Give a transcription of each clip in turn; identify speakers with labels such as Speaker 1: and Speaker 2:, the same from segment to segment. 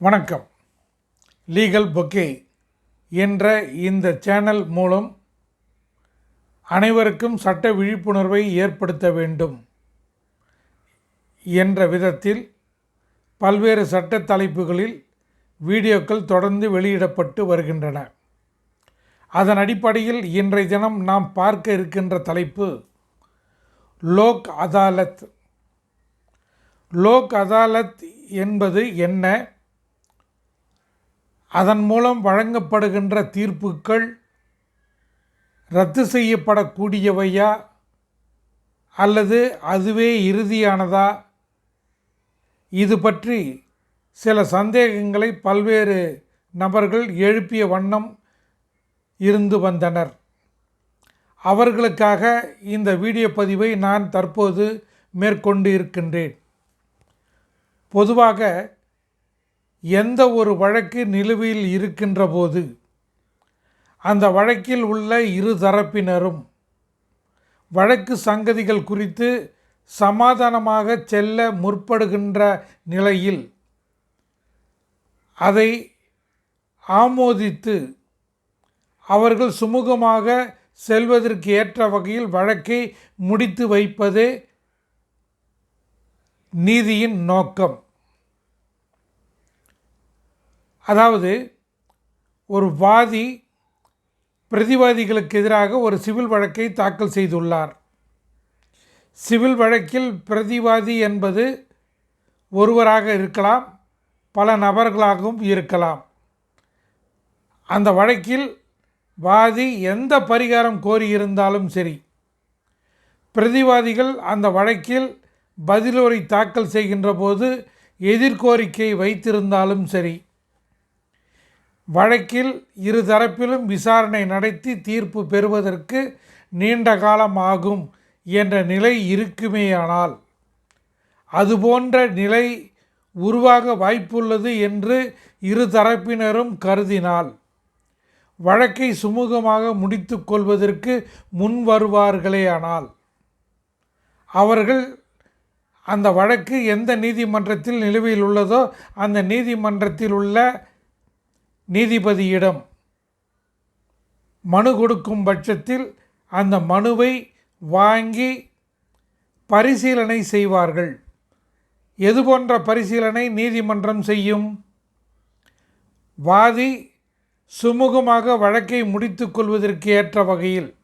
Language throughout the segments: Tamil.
Speaker 1: வணக்கம். லீகல் பொக்கே என்ற இந்த சேனல் மூலம் அனைவருக்கும் சட்ட விழிப்புணர்வை ஏற்படுத்த வேண்டும் என்ற விதத்தில் பல்வேறு சட்ட தலைப்புகளில் வீடியோக்கள் தொடர்ந்து வெளியிடப்பட்டு வருகின்றன. அதன் அடிப்படையில் இன்றைய தினம் நாம் பார்க்க இருக்கின்ற தலைப்பு லோக் அதாலத். லோக் அதாலத் என்பது என்ன? அதன் மூலம் வழங்கப்படுகின்ற தீர்ப்புக்கள் ரத்து செய்யப்படக்கூடியவையா? அல்லது அதுவே இறுதியானதா? இது பற்றி சில சந்தேகங்களை பல்வேறு நபர்கள் எழுப்பிய வண்ணம் இருந்து வந்தனர். அவர்களுக்காக இந்த வீடியோ பதிவை நான் தற்போது மேற்கொண்டு இருக்கின்றேன். பொதுவாக எந்த ஒரு வழக்கு நிலுவையில் இருக்கின்ற போது அந்த வழக்கில் உள்ள இரு தரப்பினரும் வழக்கு சங்கதிகள் குறித்து சமாதானமாக செல்ல முற்படுகின்ற நிலையில் அதை ஆமோதித்து அவர்கள் சுமூகமாக செல்வதற்கு ஏற்ற வகையில் வழக்கை முடித்து வைப்பதே நீதியின் நோக்கம். அதாவது ஒரு வாதி பிரதிவாதிகளுக்கு எதிராக ஒரு சிவில் வழக்கை தாக்கல் செய்துள்ளார். சிவில் வழக்கில் பிரதிவாதி என்பது ஒருவராக இருக்கலாம் பல நபர்களாகவும் இருக்கலாம். அந்த வழக்கில் வாதி எந்த பரிகாரம் கோரியிருந்தாலும் சரி பிரதிவாதிகள் அந்த வழக்கில் பதிலுரை தாக்கல் செய்கின்ற போது எதிர்கோரிக்கை வைத்திருந்தாலும் சரி வழக்கில் இரு தரப்பிலும் விசாரணை நடத்தி தீர்ப்பு பெறுவதற்கு நீண்ட காலம் ஆகும் என்ற நிலை இருக்குமேயானால். அதுபோன்ற நிலை உருவாக வாய்ப்புள்ளது என்று இரு தரப்பினரும் கருதினால். வழக்கை சுமூகமாக முடித்து கொள்வதற்கு முன் வருவார்களேயானால் அவர்கள் அந்த வழக்கு எந்த நீதிமன்றத்தில் நிலுவையில் உள்ளதோ அந்த நீதிமன்றத்தில் உள்ள நீதிபதியிடம் மனு கொடுக்கும் பட்சத்தில் அந்த மனுவை வாங்கி பரிசீலனை செய்வார்கள். எது போன்ற பரிசீலனை நீதிமன்றம் செய்யும்? வாதி சுமூகமாக வழக்கை முடித்துக் கொள்வதற்கு ஏற்ற வகையில்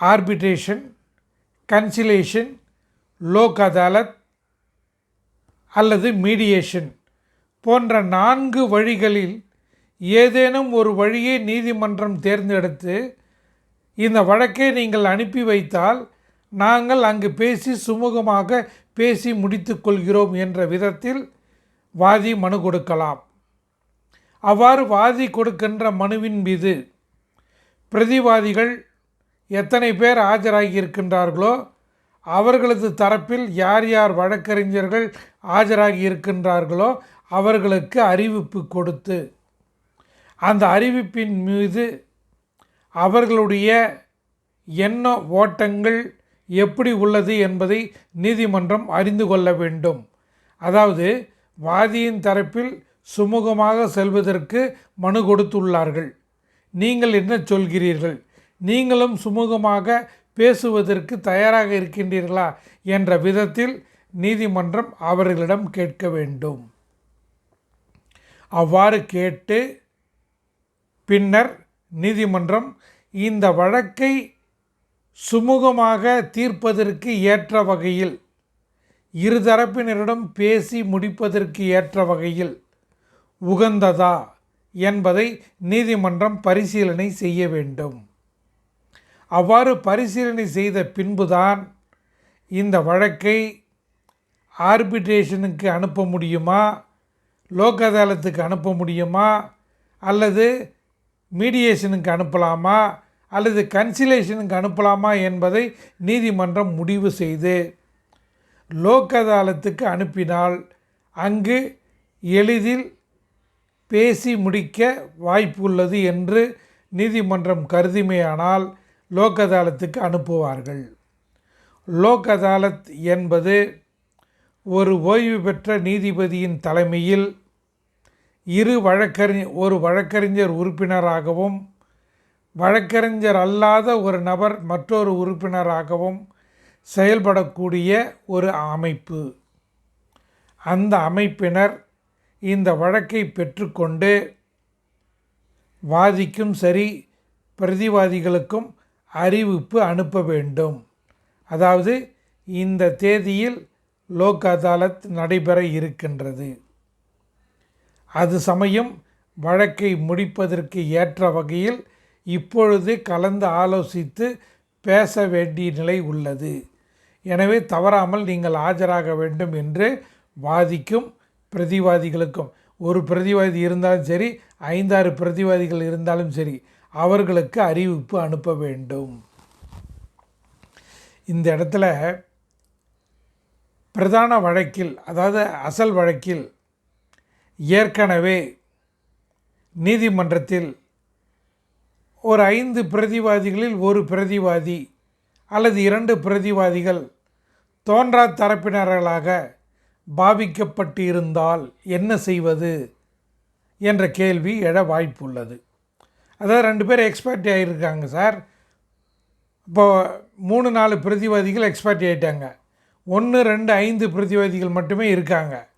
Speaker 1: ஆர்பிட்ரேஷன் கன்சிலேஷன் லோக் அதாலத் அல்லது மீடியேஷன் போன்ற நான்கு வழிகளில் ஏதேனும் ஒரு வழியை நீதிமன்றம் தேர்ந்தெடுத்து இந்த வழக்கை நீங்கள் அனுப்பி வைத்தால் நாங்கள் அங்கு பேசி சுமூகமாக பேசி முடித்து கொள்கிறோம் என்ற விதத்தில் வாதி மனு கொடுக்கலாம். அவ்வாறு வாதி கொடுக்கின்ற மனுவின் மீது பிரதிவாதிகள் எத்தனை பேர் ஆஜராகி இருக்கின்றார்களோ அவர்களது தரப்பில் யார் யார் வழக்கறிஞர்கள் ஆஜராகி இருக்கின்றார்களோ அவர்களுக்கு அறிவிப்பு கொடுத்து அந்த அறிவிப்பின் மீது அவர்களுடைய எண்ண ஓட்டங்கள் எப்படி உள்ளது என்பதை நீதிமன்றம் அறிந்து கொள்ள வேண்டும். அதாவது வாதியின் தரப்பில் சுமூகமாக செல்வதற்கு மனு கொடுத்துள்ளார்கள். நீங்கள் என்ன சொல்கிறீர்கள்? நீங்களும் சுமூகமாக பேசுவதற்கு தயாராக இருக்கின்றீர்களா? என்ற விதத்தில் நீதிமன்றம் அவர்களிடம் கேட்க வேண்டும். அவ்வாறு கேட்டு பின்னர் நீதிமன்றம் இந்த வழக்கை சுமூகமாக தீர்ப்பதற்கு ஏற்ற வகையில் இருதரப்பினரிடம் பேசி முடிப்பதற்கு ஏற்ற வகையில் உகந்ததா என்பதை நீதிமன்றம் பரிசீலனை செய்ய வேண்டும். அவ்வாறு பரிசீலனை செய்த பின்புதான் இந்த வழக்கை ஆர்பிட்ரேஷனுக்கு அனுப்ப முடியுமா? லோக் அதாலத்துக்கு அனுப்ப முடியுமா? அல்லது மீடியேஷனுக்கு அனுப்பலாமா? அல்லது கன்சிலேஷனுக்கு அனுப்பலாமா என்பதை நீதிமன்றம் முடிவு செய்து லோக் அதாலத்துக்கு அனுப்பினால் அங்கு எளிதில் பேசி முடிக்க வாய்ப்பு உள்ளது என்று நீதிமன்றம் கருதிமையானால் லோக் அதாலத்துக்கு அனுப்புவார்கள். லோக் அதாலத் என்பது ஒரு ஓய்வு பெற்ற நீதிபதியின் தலைமையில் இரு வழக்கறி ஒரு வழக்கறிஞர் உறுப்பினராகவும் வழக்கறிஞர் அல்லாத ஒரு நபர் மற்றொரு உறுப்பினராகவும் செயல்படக்கூடிய ஒரு அமைப்பு. அந்த அமைப்பினர் இந்த வழக்கை பெற்றுக்கொண்டு வாதிக்கும் சரி பிரதிவாதிகளுக்கும் அறிவிப்பு அனுப்ப வேண்டும். அதாவது இந்த தேதியில் லோக் அதாலத் நடைபெற இருக்கின்றது. அது சமயம் வழக்கை முடிப்பதற்கு ஏற்ற வகையில் இப்பொழுது கலந்து ஆலோசித்து பேச வேண்டிய நிலை உள்ளது. எனவே தவறாமல் நீங்கள் ஆஜராக வேண்டும் என்று வாதிக்கும் பிரதிவாதிகளுக்கும் ஒரு பிரதிவாதி இருந்தாலும் சரி ஐந்தாறு பிரதிவாதிகள் இருந்தாலும் சரி அவர்களுக்கு அறிவிப்பு அனுப்ப வேண்டும். இந்த இடத்துல பிரதான வழக்கில் அதாவது அசல் வழக்கில் ஏற்கனவே நீதிமன்றத்தில் ஒரு ஐந்து பிரதிவாதிகளில் ஒரு பிரதிவாதி அல்லது இரண்டு பிரதிவாதிகள் தோன்றா தரப்பினர்களாக பாவிக்கப்பட்டு இருந்தால் என்ன செய்வது என்ற கேள்வி எழ வாய்ப்புள்ளது. அதாவது ரெண்டு பேர் எக்ஸ்பர்ட் ஆகியிருக்காங்க சார். இப்போது மூணு நாலு பிரதிவாதிகள் எக்ஸ்பர்ட் ஆகிட்டாங்க ஒன்று ரெண்டு ஐந்து பிரதிவாதிகள் மட்டுமே இருக்காங்க.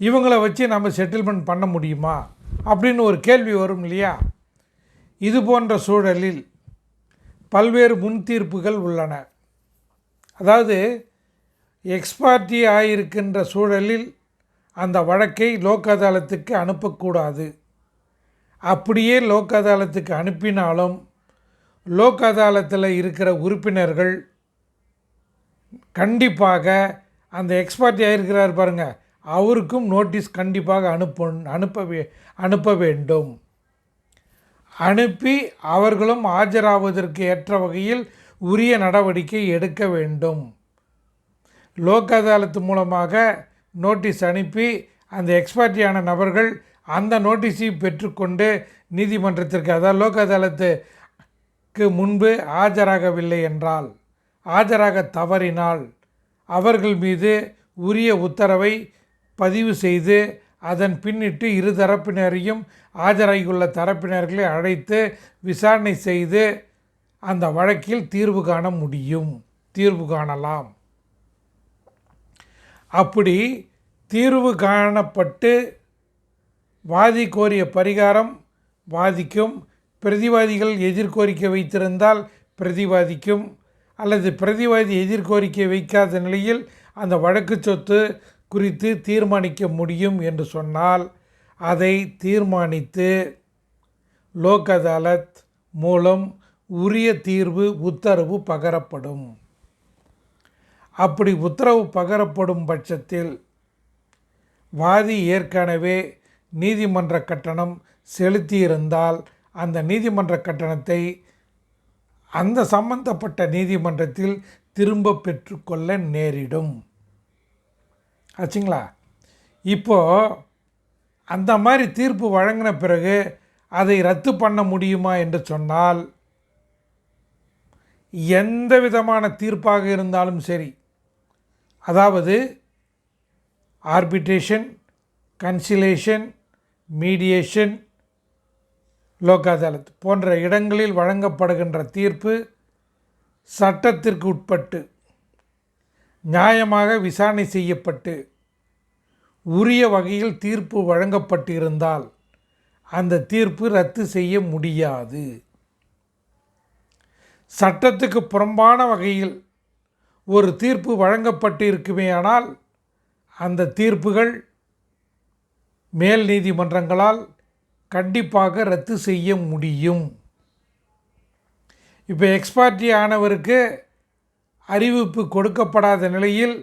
Speaker 1: இவங்களை வச்சு நம்ம செட்டில்மெண்ட் பண்ண முடியுமா? அப்படின்னு ஒரு கேள்வி வரும் இல்லையா? இது போன்ற சூழலில் பல்வேறு முன்தீர்ப்புகள் உள்ளன. அதாவது எக்ஸ்பார்ட்டி ஆகியிருக்கின்ற சூழலில் அந்த வழக்கை லோக் அதாலத்துக்கு அனுப்பக்கூடாது. அப்படியே லோக் அதாலத்துக்கு அனுப்பினாலும் லோக் அதாலத்தில் இருக்கிற உறுப்பினர்கள் கண்டிப்பாக அந்த எக்ஸ்பார்ட்டி ஆகியிருக்கிறார் பாருங்கள் அவருக்கும் நோட்டீஸ் கண்டிப்பாக அனுப்ப அனுப்ப வே அனுப்ப வேண்டும். அனுப்பி அவர்களும் ஆஜராவதற்கு ஏற்ற வகையில் உரிய நடவடிக்கை எடுக்க வேண்டும். லோக் அதாலத்து மூலமாக நோட்டீஸ் அனுப்பி அந்த எக்ஸ்பர்ட்டியான நபர்கள் அந்த நோட்டீஸை பெற்றுக்கொண்டு நீதிமன்றத்திற்கு அதாவது லோக் அதாலத்துக்கு முன்பு ஆஜராகவில்லை என்றால் ஆஜராக தவறினால் அவர்கள் மீது உரிய உத்தரவை பதிவு செய்து அதன் பின்னிட்டு இரு தரப்பினரையும் ஆஜராகியுள்ள தரப்பினர்களை அழைத்து விசாரணை செய்து அந்த வழக்கில் தீர்வு காண முடியும். தீர்வு காணலாம். அப்படி தீர்வு காணப்பட்டு வாதி கோரிய பரிகாரம் வாதிக்கும் பிரதிவாதிகள் எதிர்கோரிக்கை வைத்திருந்தால் பிரதிவாதிக்கும் அல்லது பிரதிவாதி எதிர்கோரிக்கை வைக்காத நிலையில் அந்த வழக்கு சொத்து குறித்து தீர்மானிக்க முடியும் என்று சொன்னால் அதை தீர்மானித்து லோக் அதாலத் மூலம் உரிய தீர்வு உத்தரவு பகரப்படும். அப்படி உத்தரவு பகரப்படும் பட்சத்தில் வாதி ஏற்கனவே நீதிமன்ற கட்டணம் செலுத்தியிருந்தால் அந்த நீதிமன்ற கட்டணத்தை அந்த சம்பந்தப்பட்ட நீதிமன்றத்தில் திரும்ப பெற்றுக்கொள்ள நேரிடும். ஆச்சுங்களா? இப்போது அந்த மாதிரி தீர்ப்பு வழங்கின பிறகு அதை ரத்து பண்ண முடியுமா என்று சொன்னால் எந்த விதமான தீர்ப்பாக இருந்தாலும் சரி. அதாவது arbitration conciliation mediation Lok Adalat போன்ற இடங்களில் வழங்கப்படுகின்ற தீர்ப்பு சட்டத்திற்கு உட்பட்டு நியாயமாக விசாரணை செய்யப்பட்டு உரிய வகையில் தீர்ப்பு வழங்கப்பட்டிருந்தால் அந்த தீர்ப்பு ரத்து செய்ய முடியாது. சட்டத்துக்கு புறம்பான வகையில் ஒரு தீர்ப்பு வழங்கப்பட்டு இருக்குமேயானால் அந்த தீர்ப்புகள் மேல் நீதிமன்றங்களால் கண்டிப்பாக ரத்து செய்ய முடியும். இப்போ எக்ஸ்பார்ட்டி ஆனவருக்கு அறிவிப்பு கொடுக்கப்படாத நிலையில்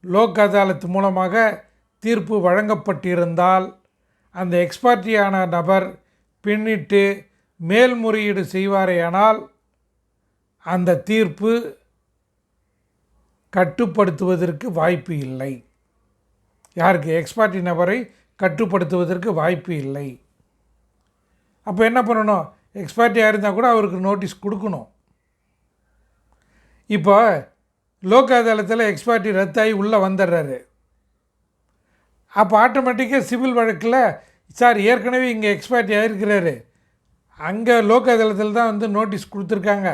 Speaker 1: லோக் அதாலத் மூலமாக தீர்ப்பு வழங்கப்பட்டிருந்தால் அந்த எக்ஸ்பார்ட்டியான நபர் பின்னிட்டு மேல்முறையீடு செய்வாரேயானால் அந்த தீர்ப்பு கட்டுப்படுத்துவதற்கு வாய்ப்பு இல்லை. யாருக்கு? எக்ஸ்பார்ட்டி நபரை கட்டுப்படுத்துவதற்கு வாய்ப்பு இல்லை. அப்போ என்ன பண்ணணும்? எக்ஸ்பார்ட்டியாக இருந்தால் கூட அவருக்கு நோட்டீஸ் கொடுக்கணும். இப்போ லோக் அதாலத்தில் எக்ஸ்பார்ட்டி ரத்தாகி உள்ளே வந்துடுறாரு. அப்போ ஆட்டோமேட்டிக்காக சிவில் வழக்கில் சார் ஏற்கனவே இங்கே எக்ஸ்பைரி ஆகிருக்கிறாரு அங்கே லோக் அதாலத்தில் தான் வந்து நோட்டீஸ் கொடுத்துருக்காங்க.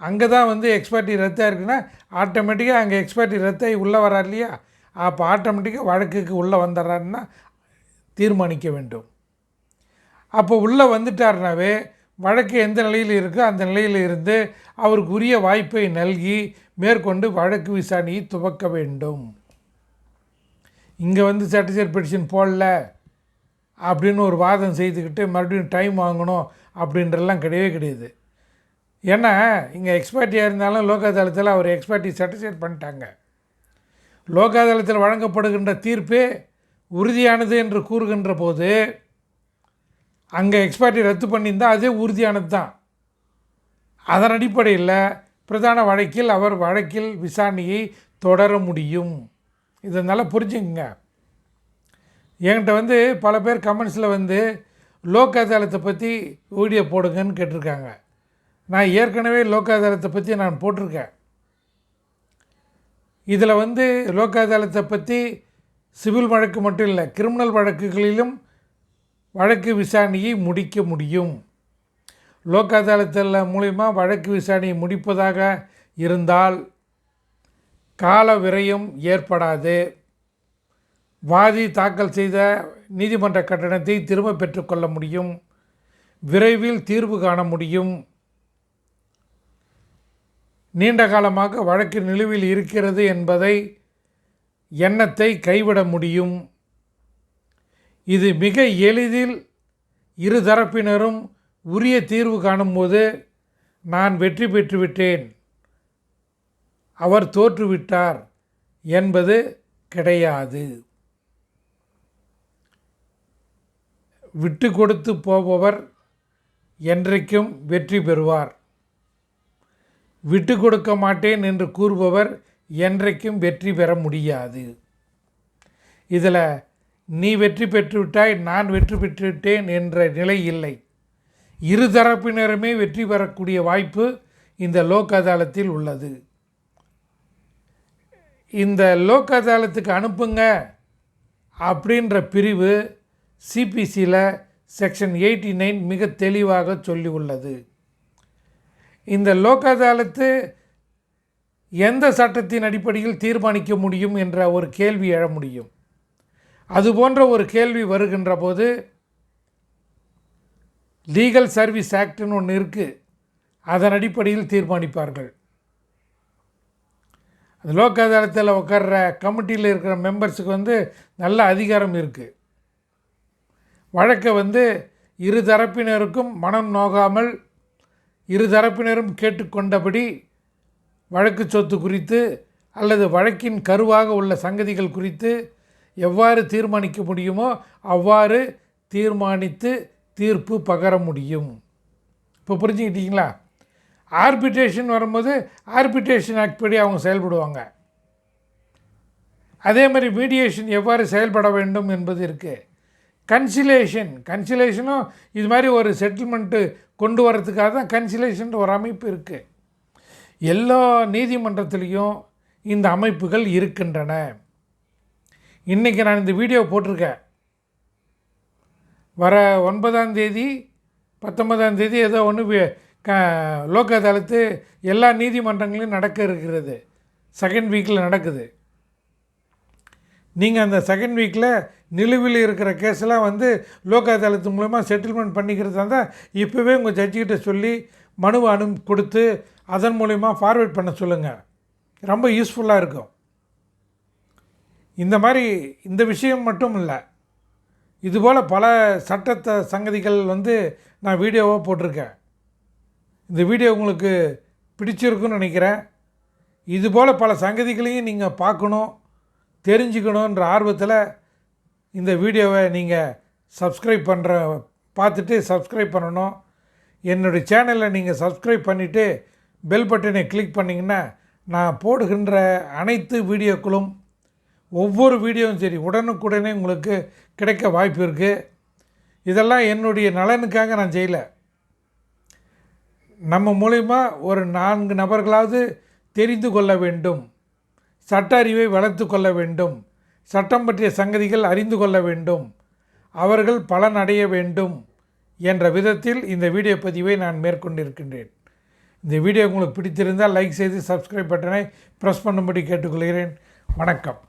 Speaker 1: அங்கே தான் வந்து எக்ஸ்பைரி ரத்தாக இருக்குன்னா ஆட்டோமேட்டிக்காக அங்கே எக்ஸ்பைரி ரத்தாகி உள்ளே வரார் இல்லையா? அப்போ ஆட்டோமேட்டிக்காக வழக்குக்கு உள்ளே வந்துடுறாருன்னா தீர்மானிக்க வேண்டும். அப்போ உள்ளே வந்துட்டாருனாவே வழக்கு எந்த நிலையில் இருக்கோ அந்த நிலையில் இருந்து அவருக்கு உரிய வாய்ப்பை நல்கி மேற்கொண்டு வழக்கு விசாரணையை துவக்க வேண்டும். இங்கே வந்து சர்டிஃபிகேட் பெட்டிஷன் போடல அப்படின்னு ஒரு வாதம் செய்துக்கிட்டு மறுபடியும் டைம் வாங்கணும் அப்படின்றலாம் கிடையவே கிடையாது. ஏன்னா இங்கே எக்ஸ்பர்ட்டியாக இருந்தாலும் லோக் அதாலத்தில் அவர் எக்ஸ்பர்ட்டி சர்டிஃபிகேட் பண்ணிட்டாங்க. லோக் அதாலத்தில் வழங்கப்படுகின்ற தீர்ப்பே உறுதியானது என்று கூறுகின்ற போது அங்கே எக்ஸ்பர்ட்டி ரத்து பண்ணியிருந்தால் அதே உறுதியானது தான். அதன் அடிப்படையில் பிரதான வழக்கில் அவர் வழக்கில் விசாரணையை தொடர முடியும். இதை நல்லா புரிஞ்சுங்க என்கிட்ட வந்து பல பேர் கமெண்ட்ஸில் வந்து லோக் அதாலத்தை பற்றி வீடியோ போடுங்கன்னு கேட்டிருக்காங்க. நான் ஏற்கனவே லோக் அதாலத்தை பற்றி நான் போட்டிருக்கேன். இதில் வந்து லோக் அதாலத்தை பற்றி சிவில் வழக்கு மட்டும் இல்லை கிரிமினல் வழக்குகளிலும் வழக்கு விசாரணையை முடிக்க முடியும். லோக் அதாலத்தில் மூலிமா வழக்கு விசாரணையை முடிப்பதாக இருந்தால் கால விரையும் ஏற்படாது. வாதி தாக்கல் செய்த நீதிமன்ற கட்டணத்தை திரும்ப பெற்றுக்கொள்ள முடியும். விரைவில் தீர்வு காண முடியும். நீண்ட காலமாக வழக்கு நிலுவில் இருக்கிறது என்பதை எண்ணத்தை கைவிட முடியும். இது மிக எளிதில் இரு தரப்பினரும் உரிய தீர்வு காணும்போது நான் வெற்றி பெற்றுவிட்டேன். அவர் தோற்றுவிட்டார் என்பது கிடையாது. விட்டு கொடுத்து போபவர் என்றைக்கும் வெற்றி பெறுவார். விட்டு கொடுக்க மாட்டேன் என்று கூறுபவர் என்றைக்கும் வெற்றி பெற முடியாது. இதில் நீ வெற்றி பெற்றுவிட்டாய் நான் வெற்றி பெற்றுவிட்டேன் என்ற நிலை இல்லை. இரு தரப்பினருமே வெற்றி பெறக்கூடிய வாய்ப்பு இந்த லோக் அதாலத்தில் உள்ளது. இந்த லோக் அதாலத்துக்கு அனுப்புங்க அப்படின்ற பிரிவு சிபிசியில் செக்ஷன் எயிட்டி நைன் மிக தெளிவாக சொல்லி உள்ளது. இந்த லோக் அதாலத்து எந்த சட்டத்தின் அடிப்படையில் தீர்மானிக்க முடியும் என்ற ஒரு கேள்வி எழ முடியும். அது போன்ற ஒரு கேள்வி வருகின்ற போது லீகல் சர்வீஸ் ஆக்டுன்னு ஒன்று இருக்குது அதன் அடிப்படையில் தீர்மானிப்பார்கள். அந்த லோக் அதாலத்தில் உட்கார்ற கமிட்டியில் இருக்கிற மெம்பர்ஸுக்கு வந்து நல்ல அதிகாரம் இருக்குது வழக்கை வந்து இரு தரப்பினருக்கும் மனம் நோகாமல் இரு தரப்பினரும் கேட்டுக்கொண்டபடி வழக்கு சொத்து குறித்து அல்லது வழக்கின் கருவாக உள்ள சங்கதிகள் குறித்து எவ்வாறு தீர்மானிக்க முடியுமோ அவ்வாறு தீர்மானித்து தீர்ப்பு பகர முடியும். இப்போ புரிஞ்சுக்கிட்டீங்களா? ஆர்பிட்ரேஷன் வரும்போது ஆர்பிட்ரேஷன் ஆக்ட் படி அவங்க செயல்படுவாங்க. அதே மாதிரி மீடியேஷன் எவ்வாறு செயல்பட வேண்டும் என்பது இருக்குது கன்சிலேஷன் கன்சிலேஷனும் இது மாதிரி ஒரு செட்டில்மெண்ட்டு கொண்டு வரதுக்காக தான் கன்சிலேஷன் ஒரு அமைப்பு இருக்குது எல்லா நீதிமன்றத்துலேயும் இந்த அமைப்புகள் இருக்கின்றன. இன்றைக்கி நான் இந்த வீடியோ போட்டிருக்கேன். வர ஒன்பதாம் தேதி பத்தொன்பதாம் தேதி ஏதோ ஒன்று க லோக் அதாலத்து எல்லா நீதிமன்றங்களையும் நடக்க இருக்கிறது. செகண்ட் வீக்கில் நடக்குது. நீங்கள் அந்த செகண்ட் வீக்கில் நிலுவில் இருக்கிற கேஸ்லாம் வந்து லோக் அதாலத்து மூலமா செட்டில்மெண்ட் பண்ணிக்கிறதா இருந்தால் இப்போவே உங்கள் ஜட்ஜிக்கிட்ட சொல்லி மனுவை அனு கொடுத்து அதன் மூலிமா ஃபார்வேர்ட் பண்ண சொல்லுங்கள் ரொம்ப யூஸ்ஃபுல்லாக இருக்கும். இந்த மாதிரி இந்த விஷயம் மட்டும் இல்லை. இதுபோல் பல சட்டத்தை சங்கதிகள் வந்து நான் வீடியோவாக போட்டிருக்கேன். இந்த வீடியோ உங்களுக்கு பிடிச்சிருக்குன்னு நினைக்கிறேன். இதுபோல் பல சங்கதிகளையும் நீங்கள் பார்க்கணும் தெரிஞ்சுக்கணுன்ற ஆர்வத்தில் இந்த வீடியோவை நீங்கள் சப்ஸ்கிரைப் பண்ணுற பார்த்துட்டு சப்ஸ்கிரைப் பண்ணணும். என்னுடைய சேனலை நீங்கள் சப்ஸ்கிரைப் பண்ணிவிட்டு பெல் பட்டனை கிளிக் பண்ணிங்கன்னா நான் போடுகின்ற அனைத்து வீடியோக்களும் ஒவ்வொரு வீடியோவும் சரி உடனுக்குடனே உங்களுக்கு கிடைக்க வாய்ப்பு இருக்குது இதெல்லாம் என்னுடைய நலனுக்காக நான் செய்யலை. நம்ம மூலயமா ஒரு நான்கு நபர்களாவது தெரிந்து கொள்ள வேண்டும். சட்ட அறிவை வளர்த்து கொள்ள வேண்டும். சட்டம் பற்றிய சங்கதிகள் அறிந்து கொள்ள வேண்டும். அவர்கள் பலனடைய வேண்டும் என்ற விதத்தில் இந்த வீடியோ பதிவை நான் மேற்கொண்டிருக்கின்றேன். இந்த வீடியோ உங்களுக்கு பிடித்திருந்தால் லைக் செய்து சப்ஸ்கிரைப் பட்டனை ப்ரெஸ் பண்ணும்படி கேட்டுக்கொள்கிறேன். வணக்கம்.